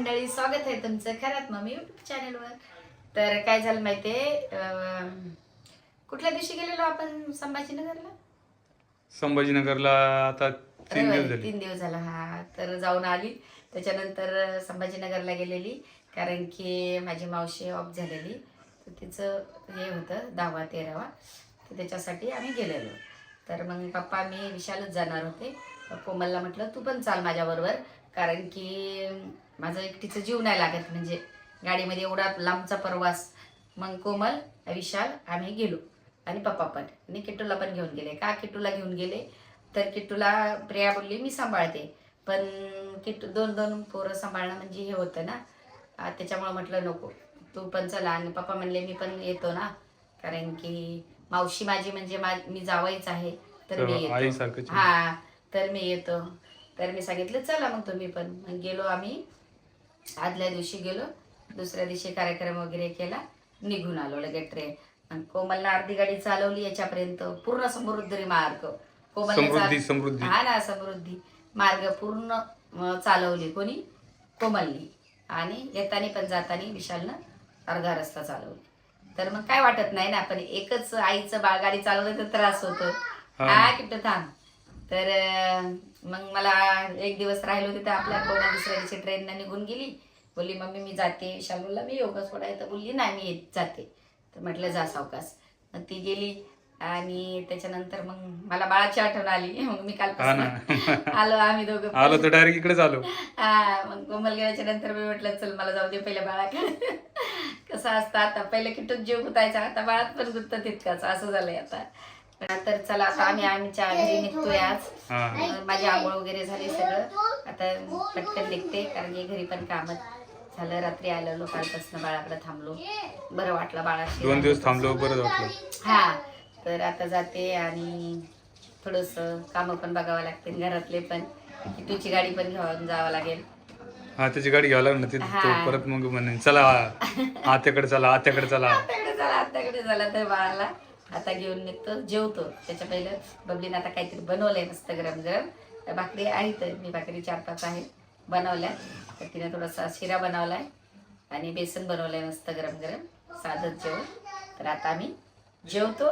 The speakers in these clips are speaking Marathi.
मंडळी स्वागत आहे तुमचं खरंच मम्मी युट्यूब चॅनलवर तर काय झालं माहितीये? अं, कुठल्या दिवशी गेलेलो आपण संभाजीनगरला? संभाजीनगरला आता तीन दिवस तीन दिवस झाला हा. तर जाऊन आली. त्याच्यानंतर संभाजीनगरला गेलेली कारण की माझी मावशी ऑफ झालेली. तर तिचं हे होतं दहावा तेरावा. तर त्याच्यासाठी आम्ही गेलेलो. तर मग पप्पा मी विशालच जाणार होते. कोमलला म्हटलं तू पण चाल माझ्याबरोबर. कारण की माझं एकटीचं जीव नाही लागत म्हणजे गाडीमध्ये एवढा लांबचा प्रवास. मग कोमल विशाल आम्ही गेलो. आणि पप्पा पण. आणि किट्टूला पण घेऊन गेले. का किट्टूला घेऊन गेले? तर किट्टूला प्रिया बोलली मी सांभाळते. पण किट्टू दोन दोन पोरं सांभाळणं म्हणजे हे होतं ना. त्याच्यामुळं म्हटलं नको. तू पण चला. आणि पप्पा म्हणले मी पण येतो ना. कारण की मावशी माझी म्हणजे मा मी जावायच आहे तर मी येतो. हा तर मी येतो. तर मी सांगितलं चला मग तुम्ही पण. मग गेलो आम्ही. आदल्या दिवशी गेलो दुसऱ्या दिवशी कार्यक्रम वगैरे केला निघून आलो लगेच ट्रेन आणि कोमलला अर्धी गाडी चालवली याच्यापर्यंत पूर्ण समृद्धी मार्ग. कोमलने समृद्धी हा ना समृद्धी. मार्ग पूर्ण चालवली कोणी? कोमलनी. आणि येतानी पण जातानी विशालनं अर्धा रस्ता चालवली. तर मग काय वाटत नाही ना पण एकच आईचं बाळ गाडी चालवलं तर त्रास होतो. हा. किट्ट थांब. तर मग मला एक दिवस राहिले होते तर आपल्या कोमल दुसऱ्या दिवशी ट्रेननं निघून गेली. बोलली मम्मी मी जाते. विशाल बोलला मी योगा सोडाय तर बोलली नाही मी येत जाते. तर म्हटलं जा सावकाश. मग ती गेली आणि त्याच्यानंतर मग मला बाळाची आठवण आली. मग मी काल आलो आम्ही दोघं आलो तर डायरेक्ट इकडेच आलो. हा मग कोमल गेल्याच्यानंतर मी म्हटलं चल मला जाऊ दे पहिल्या बाळाकडे. कसं असतं आता पहिलं किटून जीव गुतायचा आता बाळात पण गुत्त तितकाच असं झालंय आता. तर चला आता आम्ही आमच्या घरी निघतोय आज. माझी आंघोळ वगैरे झाली सगळं. आता पटकन निघते कारण की घरी पण काम झालं. रात्री आलेलो कालपासून बाळाकडे थांबलो. बरं वाटलं बाळाशी. दोन दिवस थांबलो बरं वाटलं. हा तर आता जाते आणि थोडस काम पण बघावं लागते घरातले पण. किटूची गाडी पण घेऊन जावं लागेल. हा त्याची गाडी घ्यावं लागणार तिथे. तो परत मग म्हणे चला आत्याकडे चला आत्याकडे चला. आत्याकडे झाला आत्याकडे झाला तर बाळाला. आता घेऊन निघतो जेवतो. त्याच्या पहिलं बबलीनं आता काहीतरी बनवलंय मस्त गरम गरम. तर भाकरी आहेत मी भाकरी चार पाच आहेत बनवल्या तर तिने थोडासा शिरा बनवलाय आणि बेसन बनवलंय मस्त गरम गरम. साधंच जेवण. तर आता आम्ही जेवतो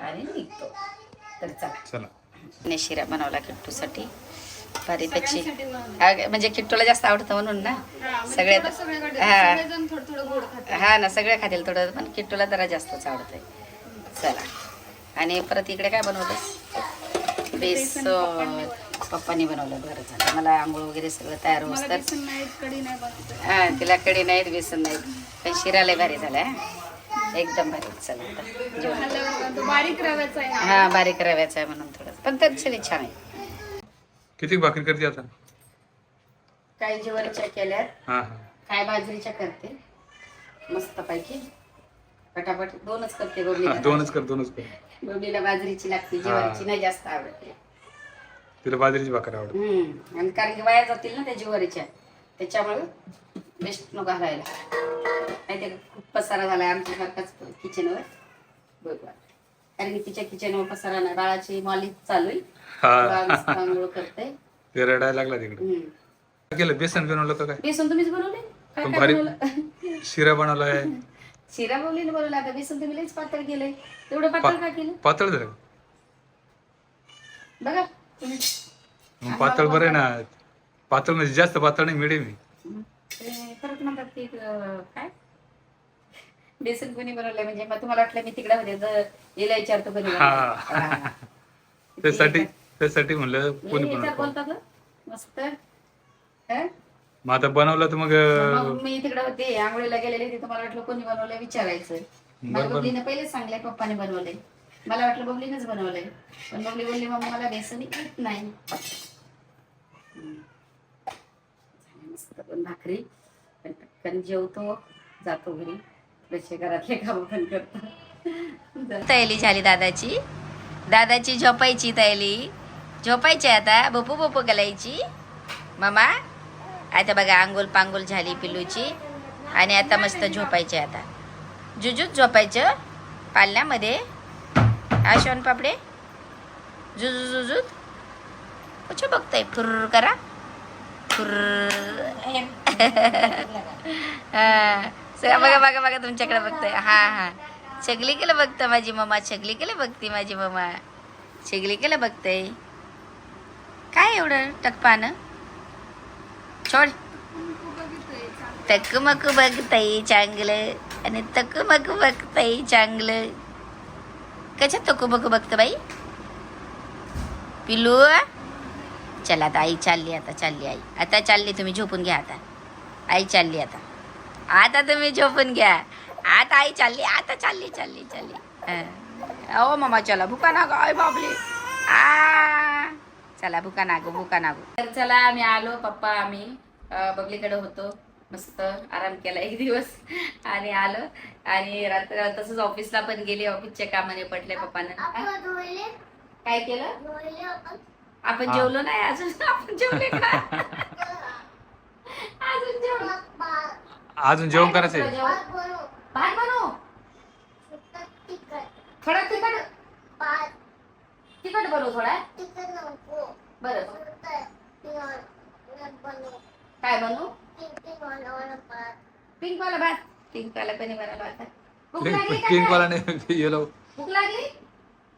आणि निघतो. तर चला. चला. ने शिरा बनवला किट्टूसाठी. भारी त्याची. हा, म्हणजे किट्टूला जास्त आवडतं म्हणून ना? सगळ्यात हा हा. ना सगळ्या खातील थोडं पण किट्टूला जरा जास्तच आवडतंय. चला. आणि परत इकडे काय बनवलं बेसन पप्पानी बनवलं. बरं झालं. मला आंघोळ वगैरे सगळं तयार होस तर हा तिला कडी नाहीत बेसन नाहीत. पण शिरा लय भारी झाला हा. एकदम भारी. चला जेवण. बारीक रव्याचा आहे. हा बारीक रव्याचा आहे म्हणून थोडं पण तरी छान आहे. किती भाकरी करते आता? काही ज्वारीच्या केल्यात. हा हा. काय बाजरीच्या करते? मस्त पैकी पटापट दोनच करते हा, बबलीला दोनच कर दोनच कर. बबलीला बाजरीची लागते ज्वारीची नाही जास्त आवडते. तिला बाजरीची भाकर आवडते. हम्म आणि कारण की वाया जातील ना त्या ज्वारीच्या त्याच्यामुळे बेस्ट न घालायला नाही ते खूप पसारा झालाय आमच्या सारखाच किचनवर बरोबर कारण की तिच्या किचनवर पसारा नाही. बाळाची मालिश चालू आहे. हा. बाळ आंघोळ करते ते रडायला लागला तिकडे. हम्म. काय केलं? बेसन बनवलं का काय? बेसन तुम्हीच बनवले काय पण काय भारी- बनवलं? शिरा बनवलाय. शिरा बनवला आता बेसन तुम्ही लईच पातळ केलंय. एवढं पातळ का केलं? पातळ झालं. बघा. तुम्ही मग पातळ बरं आहे ना. पातळ म्हणजे जास्त पातळ नाही मिडियम आहे. ते परत म्हणतात की अं, काय? बेसन कोणी बनवलंय? म्हणजे मग तुम्हाला वाटलं मी तिकडे होते तर याला विचारतो कोणी बनवलंय. हा. हा. त्यासाठी त्यासाठी म्हणलं कोणी लई विचार बोलतात हं. मस्त. हं? मग आता बनवलं तर मग मी तिकडे होते आंघोळीला गेलेले तिथं मला वाटलं कोणी बनवलंय विचारायचं. मला बरोबर. बबलीने पहिलेच सांगलंय पप्पाने बनवलंय. मला वाटलं बबलीनेच बनवलंय. पण बबली बोलली मग मला बेसन येत नाही. हम्म. झाली मस्त पण भाकरी. पण पटकन जेवतो जातो घरी. थोडेसे घरातले काम पण करतो. तयारी झाली दादाची. दादाची झोपायची तयारी. झोपायची आता बपू बपू घालायची मामा आता बघा आंघोळ पांघोळ झाली पिल्लूची. आणि आता मस्त झोपायचे आता. जुजूत झोपायचं पालण्यामध्ये आशवण पापडे. जुजू जुजूत कुठे बघताय फुर करा. खुर सगळं बघा बघा बघा तुमच्याकडे बघतोय. हा हा. चगली केलं बघतं माझी मम्मा चगली केलं बघते माझी मम्मा चगली केलं बघतय. काय एवढं टकपानं? छोड तकमक बघतय चांगलं आणि तकमक बघतय चांगलं कशात तकमक बघतं बाई पिलू चला आता आई चालली आता चालली आई आता चालली तुम्ही झोपून घ्या आता आई चालली आता आता तुम्ही झोपून घ्या आता आई चालली आता चालली चालली चालली अहो मामा चला भुका ना गो बाबली आ चला भुका नागो भुका नागो. तर चला आम्ही आलो पप्पा आम्ही अं, बबलीकडे होतो मस्त आराम केला एक दिवस आणि आलो आणि रात्र तसंच ऑफिसला पण गेले ऑफिसच्या कामाने पडले पप्पानं. काय केलं? आपण. जेवलो नाही अजून? आपण जेवले का? अजून जेवलो. अजून जेवण? भात बनव थोडा तिखट. तिखट बनव थोडा? बरं. काय बनवू? पिंक वाला भात. पिंक वाला कधी बनवला होता? भूक लागली का पिंक काय? वाला नाही येलो भूक लागली?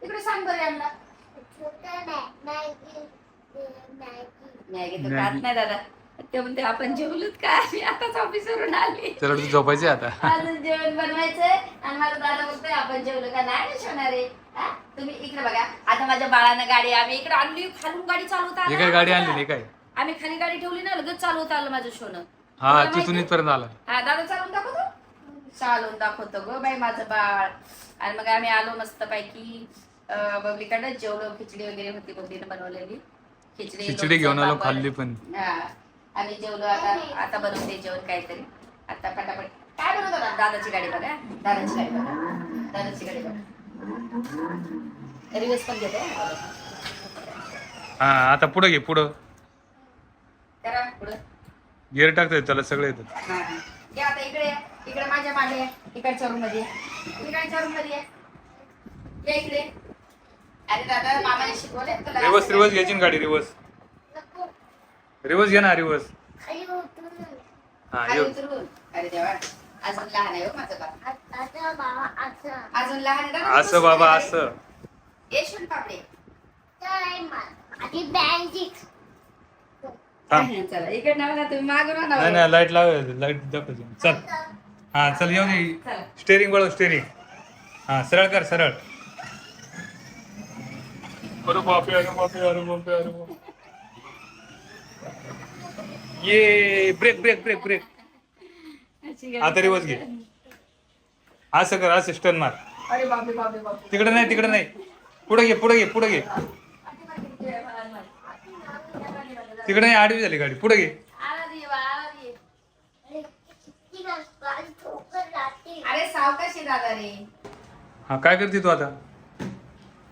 इकडे सांग बरं यांना. मॅगी. तर खात मॅगी. नाही दादा. ते म्हणते आपण जेवलोत का? मी आताच ऑफिसवरून आली. चला तू झोपायचे आता. अजून जेवण बनवायचंय. आणि माझा दादा आपण जेवलो का? नाही ना शिवणार आहे. हा? तुम्ही इकडे बघा. आता माझ्या बाळानं गाडी आम्ही इकडे आणली. खालून गाडी चालवता हे काय गाडी आणली नाही काय? आम्ही खाली गाडी ठेवली ना लगेच चालवत आलं माझं शोनं हा तुला तिथून माहिती? इथपर्यंत आला. हा दादा चालून दाखवतो. चालून दाखवतो ग बाई माझं बाळ. आणि मग आम्ही आलो मस्त पैकी बबलीकडे जेवलो खिचडी वगैरे होती बबलीनं बनवलेली. खिचडी खिचडी लोणचं, घेऊन आलो पापड. खाल्ली पण. हा आम्ही जेवलो आता आता बनवते जेवण काहीतरी. आता पटापट. काय बनवत दादाची गाडी बघा. दादाची गाडी बघा. दादाची गाडी बघा. रिवर्स पण घेते. हा. आता पुढं घे पुढं. करा पुढं. गिअर टाकतोय त्याला सगळं येतं हा या आता इकडे या. इकडे माझ्या मागे या. इकडच्या रूममध्ये या. इकडच्या रूममध्ये या. या इकडे. अरे दादा मामाने शिकवले तुला रिवर्स रिवर्स? घ्यायची ना गाडी रिवर्स. रिवर्स घे ना रिवर्स. हा खाली येऊ. उतरून अरे देवा. अजून लहान आहे हो माझं बाळ अजून लहान आहे दादा, असं बाबा असं. ये शून पापडे थांब. चला. इकडे ना तुम्ही मागून नाही नाही लाइट लाव लाइट दाखवते. चल. हा चल येऊ दे चला. स्टेरिंग वळव स्टेरिंग हा सरळ कर सरळ. अरे बापरे अरे बापरे अरे बापरे अरे बापरे. ये ब्रेक ब्रेक ब्रेक ब्रेक आता रिवर्स घे. असं कर असं स्टर्न मार. अरे बापरे बापरे बापरे. तिकडे नाही तिकडे नाही. पुढे घे पुढे घे पुढे घे. तिकडे नाही आडवी झाली गाडी. पुढे घे. आला देवा आला दे अरे सावकाशी दादा रे. हा काय करते तू आता?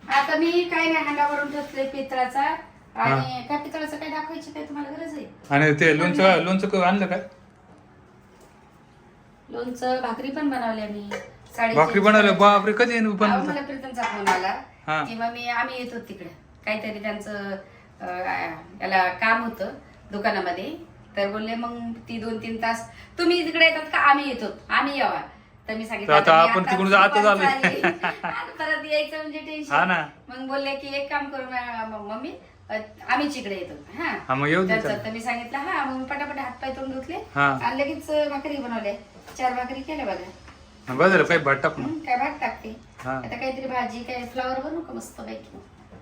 आता मी काय नाही हांडा भरून ठेवतोय पितळाचा आणि काय पितळाचं काय दाखवायची काय तुम्हाला गरज आहे? आणि ते लोणचं लोणचं क- आणलं काय? लोणचं भाकरी पण बनवल्या मी साडे भाकरी बनवलं? बापरे कधी येईन बनवलं मला प्रीतमचा फोन आला. हा. की मग मी आम्ही येतो तिकडे. काहीतरी त्यांचं अं, याला काम होतं दुकानामध्ये. तर बोलले मग ती दोन तीन तास तुम्ही तिकडे येतात का? आम्ही येतो. आम्ही यावा. तर मी सांगितलं तर आता मी आपण आता तिकडून आता दुपारचं झालोय. आली. आता परत यायचं म्हणजे हा टेन्शन ना. मग बोलले की एक काम करू म- मम्मी अं, आम्हीच इकडे येतो. हा. हा मग येऊ दे. तर मी सांगितलं हा मग मी पटापट हातपाय तोंड धुतले हा. आणि लगेच भाकरी बनवले चार भाकरी केल्या बघा झालं काही भात टाक ना हं, काय भात टाकते हा. आता काहीतरी भाजी काय फ्लावर बनवू का मस्त पैकी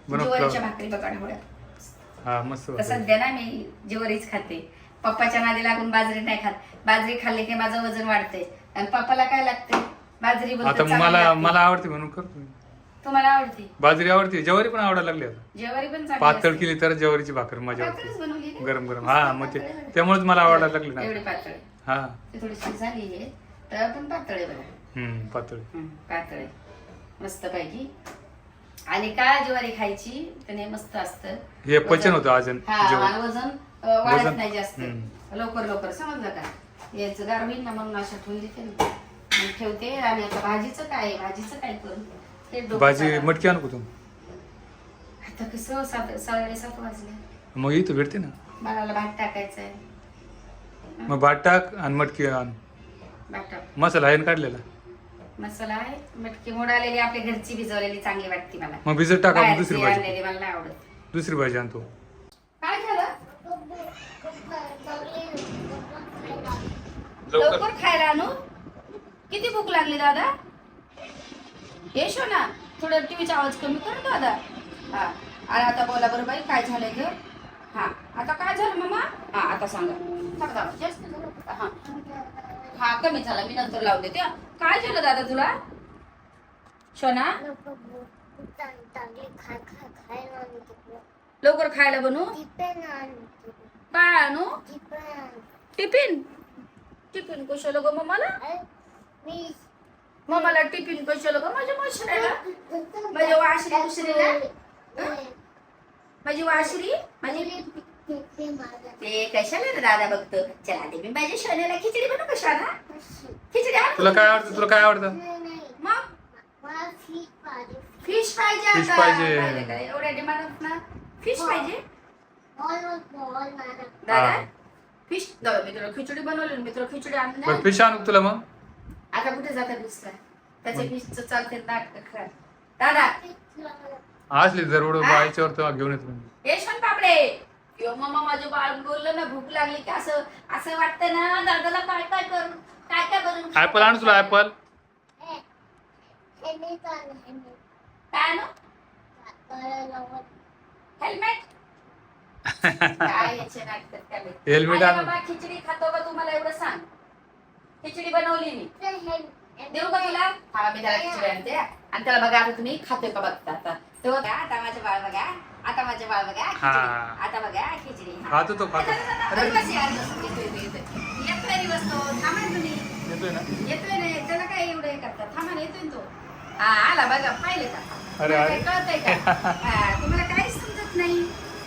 बनव ज्वारीच्या flower. भाकरी बघा हा मस्त तर. सध्या ना मी ज्वारीच खाते पप्पाच्या नादी लागून बाजरी नाही खात बाजरी खाल्ली की माझं वजन वाढते आणि पप्पाला काय लागते बाजरी बोलते आता चांगली मला लागते. मला आवडते म्हणून करतो मी. तुम्हाला आवडते बाजरी आवडते ज्वारी पण आवडायला लागली आता ज्वारी पण चांगली पातळ असते. केली तर ज्वारीची भाकर मजा पातळच ना? गरम गरम हा मग ते पातळ. त्यामुळेच मला आवडायला लागली एवढी ना पातळ. हा. ती थोडीशी झाली आहे तर पण पातळ आहे बघा. हम्म पातळ. पातळ. आहे मस्त पैकी आणि काय ज्वारी खायची त्याने मस्त असतं. हे पचन होतं अजून हा जेवण. आणि वजन अ, वाढत वजन- नाही जास्त. हम्म. लवकर लवकर समजलं का? याचं गार होईल ना म्हणून अशा ठेवून देते ना. मग ठेवते आणि आता भाजीचं काय भाजीचं काय करू? ते डोकं भाजी. मटकी आणू का आता कसं सात साडेसात वाजले. मग इथं भेटते ना. बाळाला भात टाकायचा आहे मग भात टाक आणि मटकी आण. मसाला आहे ना काढलेला? मसाला आहे मटकी मोड आलेली आपल्या घरची भिजवलेली चांगली वाटते मला. मग भिजत टाक आपण दुसरी बाहेरची भाजी. आणलेली मला नाही आवडत. दुसरी भाजी आणतो काय झालं लवकर. खायला आणू? किती भूक लागली दादा? येशो ना थोडं टीव्हीचा आवाज कमी कर ना दादा. हा. आणि आता बोला बरं बाई काय झालंय ग? हा आता काय झालं मामा हा आता सांगा. जास्त झालं? हा. हा कमी झाला. मी नंतर लावून देते हा. काय झालं दादा तुला? शोना? लवकर खायला बनू? काय आणू? टिफिन? टिफिन कशाला ग मम्माला? मम्माला टिफिन कशाला ग? माझ्या मशराला. माझ्या वाशरी उशरीला माझी वाशरी माझी ते कशाला रे दादा बघतो? चला ते मी माझ्या शोन्याला खिचडी बनवू कशाला खिचडी आणू? तुला काय आवडतं तुला काय आवडतं? मग? फिश पाहिजे Fish आता. पाहिजे. पाहिलं का? एवढ्या डिमांड ना. फिश पाहिजे? दादा? हा. फिश दादा मी तुला खिचडी बनवली मी तुला खिचडी आणून बरं. फिश आणू तुला मग? आता कुठे जाता दुसरा? त्याचे फिशचं चालते नाटक. दादा. असली जर उडं बायच्यावर तेव्हा घेऊन येतो मी. यशवंत पापडे. किंवा मम्मा माझं बाळ बोललं ना भूक लागली की असं असं वाटतं ना दादाला काय काय करून काय काय करून ऍपल आणू तुला ऍपल काय आणू? हेल्मेट काय याचे नाटक. Helmet आणि आणू. बाबा खिचडी खातो का तुम्हाला एवढं सांग? खिचडी बनवली मी. देऊ का तुला? हा मी त्याला खिचडी आणते. आणि त्याला बघा आता तुम्ही खातोय का बघता आता? तेव्हा बघा, आता माझे बाळ बघा. आता माझे बाळ बघा खिचडी. आता बघा खिचडी. हा. खातो तो खातो. आता- आता- आता बस यार, बस. येतोय, येतोय, बसतो थांबा ना तुम्ही. येतोय ना? येतोय ना त्याला काय एवढं हे करतात थांबा ना येतोय ना तो. हा आला बघा पाहिले का? अरे, तुम्हाला अरे. काय कळतंय का? हा, तुम्हाला काहीच समजत नाही.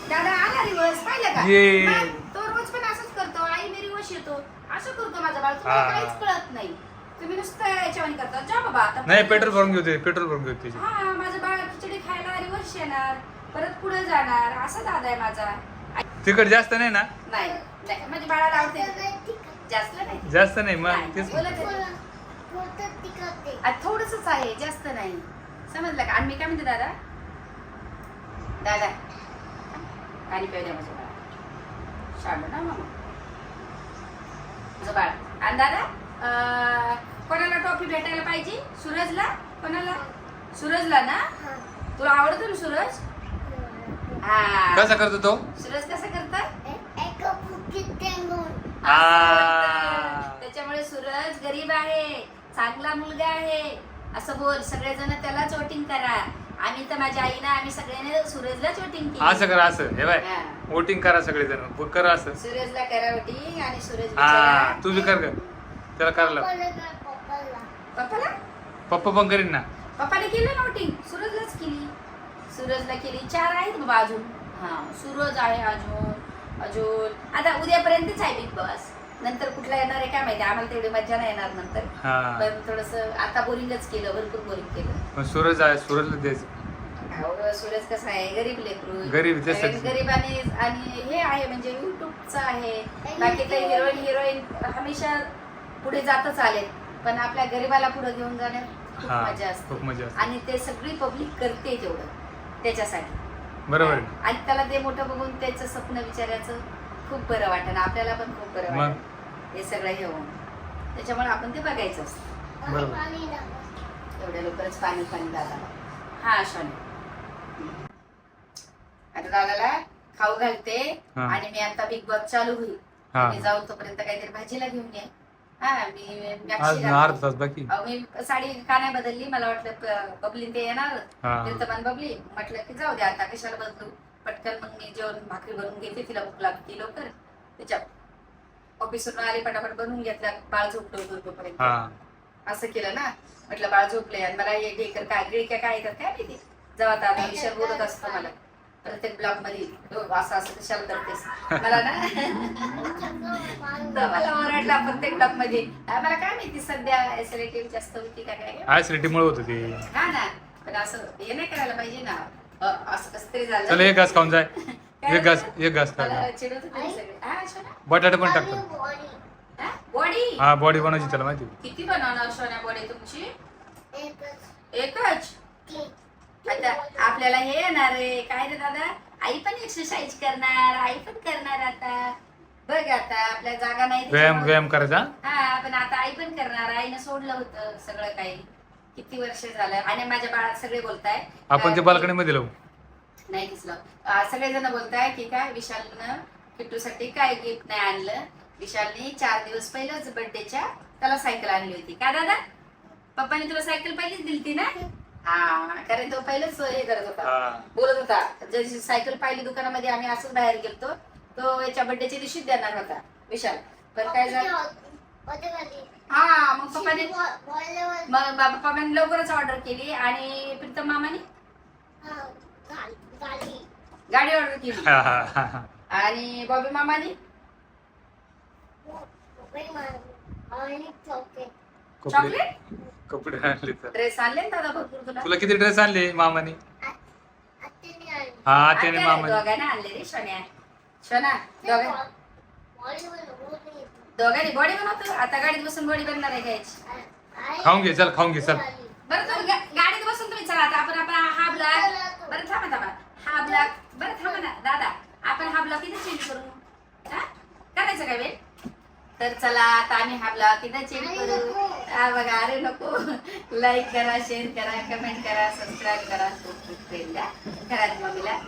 दादा आला रिवर्स पाहिलं का? ये. मग तो रोज पण असंच करतो. आई मी रिवर्स येतो. असं करतो माझा बाळ. तुम्हाला हा. काहीच कळत नाही. तुम्ही नुसतं याच्यावानी करता. जा बाबा आता नाही पेट्रोल भरून घेऊ ते पेट्रोल भरून घेऊ त्याची हा माझं बाळ खिचडी खायला रिवर्स येणार. परत पुढे जाणार? असा दादा आहे माझा. तिकट जास्त नाही ना? नाही नाही. माझ्या बाळाला आवडते जास्त नाही. जास्त नाही मग तेच आहे. आ, थोडंसंच आहे जास्त नाही. समजलं का? आणि मी काय म्हणते दादा? दादा. पाणी पिऊ द्या माझं बाळ. शाळू ना मामा. माझं बाळ. आणि दादा अं, कोणाला टॉफी भेटायला पाहिजे? सूरजला? कोणाला? सूरजला ना? तुला आवडतो ना सूरज? कसा करतो तो? सूरज कसं करतात आ. त्याच्यामुळे सूरज गरीब आहे चांगला मुलगा आहे. असं बोल सगळेजण त्यालाच वोटिंग करा. आम्ही तर माझ्या आईना आम्ही सगळ्यांनी सूरजलाच वोटिंग असं केली कर असं. हे बाय हा. वोटिंग करा सगळेजण. करा असं. सूरजला करा वोटिंग आणि सूरज हा तू बी कर ग. त्याला करायला पप्पाला? पप्पा पण करीन ना. पप्पाने केलं ना वोटिंग? सूरजलाच केली. सूरजला केली. चार आहेत बाबा अजून. हा. सूरज आहे अजून अजून. आता उद्यापर्यंतच आहे बिग बॉस नंतर कुठला येणार आहे काय माहिती? आम्हाला तेवढी मजा नाही येणार नंतर. हा. पण थोडस आता बोरिंगच केलं भरपूर बोरिंग केलं. सूरज आहे सूरजला द्यायचं अहो, सूरज कसं आहे? गरीब लेकरू. गरीब. गरीब आणि आणि हे आहे म्हणजे युट्यूबचं आहे. बाकी तर हिरोईन हिरोईन हमेशा पुढे जातच आले. पण आपल्या गरीबाला पुढे घेऊन जाण्यात खूप हा मजा असते. खूप मजा असते. आणि ते सगळी पब्लिक करते तेवढं. त्याच्यासाठी. बरोबर. आहे. आणि त्याला ते मोठं बघून त्याचं स्वप्न विचारायचं खूप बरं वाटतं आपल्याला पण खूप बरं मग? वाटतं हे सगळं हे होऊन. त्याच्यामुळे आपण ते बघायचं असतं. बरोबर. एवढ्या लवकरच पाणी पाणी दादाला हा शोने. आता दादाला खाऊ घालते हा. आणि मी आता बिग बॉस चालू होईल. हा. मी जाऊन तोपर्यंत काहीतरी भाजीला घेऊन ये. हा मी अर्धा तास बाकी. साडी का नाही बदलली? मला वाटलं बबलीन ते येणार. कीर्तमान बबली. म्हटलं की जाऊ दे आता कशाला बदलू? पटकन मग मी जेवण भाकरी बनवून घेते तिला भूक लागते लवकर. त्याच्या ऑफिसवरून आले पटापट बनवून घेतला बाळ झोपलो होतो तोपर्यंत. असं केलं ना. म्हटलं बाळ झोपले आणि मला हे काय गिळक्या काय येतात काय माहिती? जेव्हा आता विषय बोलत असतो मला. प्रत्येक ब्लॉगमध्ये "हो, असं असं कशाला करतेस मला ना मला ओरडला प्रत्येक ब्लॉगमध्ये "आ, मला काय माहिती सध्या एसएलटी जास्त होती का काय? ऍसिडिटी मुळे होतं. ते हा ना. पण असं हे नाही करायला पाहिजे ना. अ, असं कसं तरी झालं. चल एक घास खाऊन जाय. एक घास झालं? एक घास मला होते सगळे. हा शोना बटाटे पण टाकतो. हा बॉडी हा बॉडी बनवायची त्याला माहिती. किती बनवणार सोन्या बॉडी तुमची? एकच. आता आपल्याला हे येणार आहे. काय रे दादा? आई पण एक्सरसाइज करणार आई पण करणार आता. बघ आता आपल्या जागा नाही व्यायाम त्याच्यामुळे. व्यायाम करायचा? हा पण आता आई पण करणार. आईनं सोडलं होतं सगळं काही. किती वर्ष झालं? आणि माझ्या बाळात सगळे बोलताय. आपण ते काय- बाल्कनीमध्ये लावू. नाही दिसलं. सगळे जण बोलताय की काय विशालनं किट्टूसाठी काय गिफ्ट नाही आणलं. विशालने चार दिवस पहिलंच बर्थडेच्या त्याला सायकल आणली होती. का दादा? पप्पाने तुला सायकल पहिलीच दिलती ना? हा कारण तो पहिलंच हे करत होता. हा. बोलत होता जशी सायकल पाहिली दुकानामध्ये आम्ही असंच बाहेर गेलतो. तो याच्या बर्थडेच्या दिवशीच देणार होता विशाल. पण काय झालं? हा मग पप्पाने मग बा- पप्पाने लवकरच ऑर्डर केली आणि प्रीतम मामाने गाडी. ऑर्डर केली. हा, हा, हा, हा. आणि बॉबी मामाने? चॉकलेट कपडे आणले तर. ड्रेस आणले ना दादा भरपूर तुला? तुला किती ड्रेस आणले मामाने? हा त्याने मामाने. दोघांना आणले रे दोघां दोघांनी बॉडी बनवतो? आता गाडीत बसून बॉडी बनणार आहे घ्यायची. खाऊन घे चल खाऊन घे चल. बरं तुम्ही गा- गाडीत बसून तुम्ही चला आता. आपण आपण हा ब्लॉक बरं थांबा थांबा. हा ब्लॉक बरं थांबा ना दादा. आपण हा ब्लॉक इथे चेंज करू. हा? करायचं काय वेळ? तर चला आता आम्ही हा ब्लॉग इथे चेंज करू. हा बघा अरे नको. लाईक करा शेअर करा कमेंट करा सबस्क्राईब करा खूप खूप द्या घरात मम्मीला.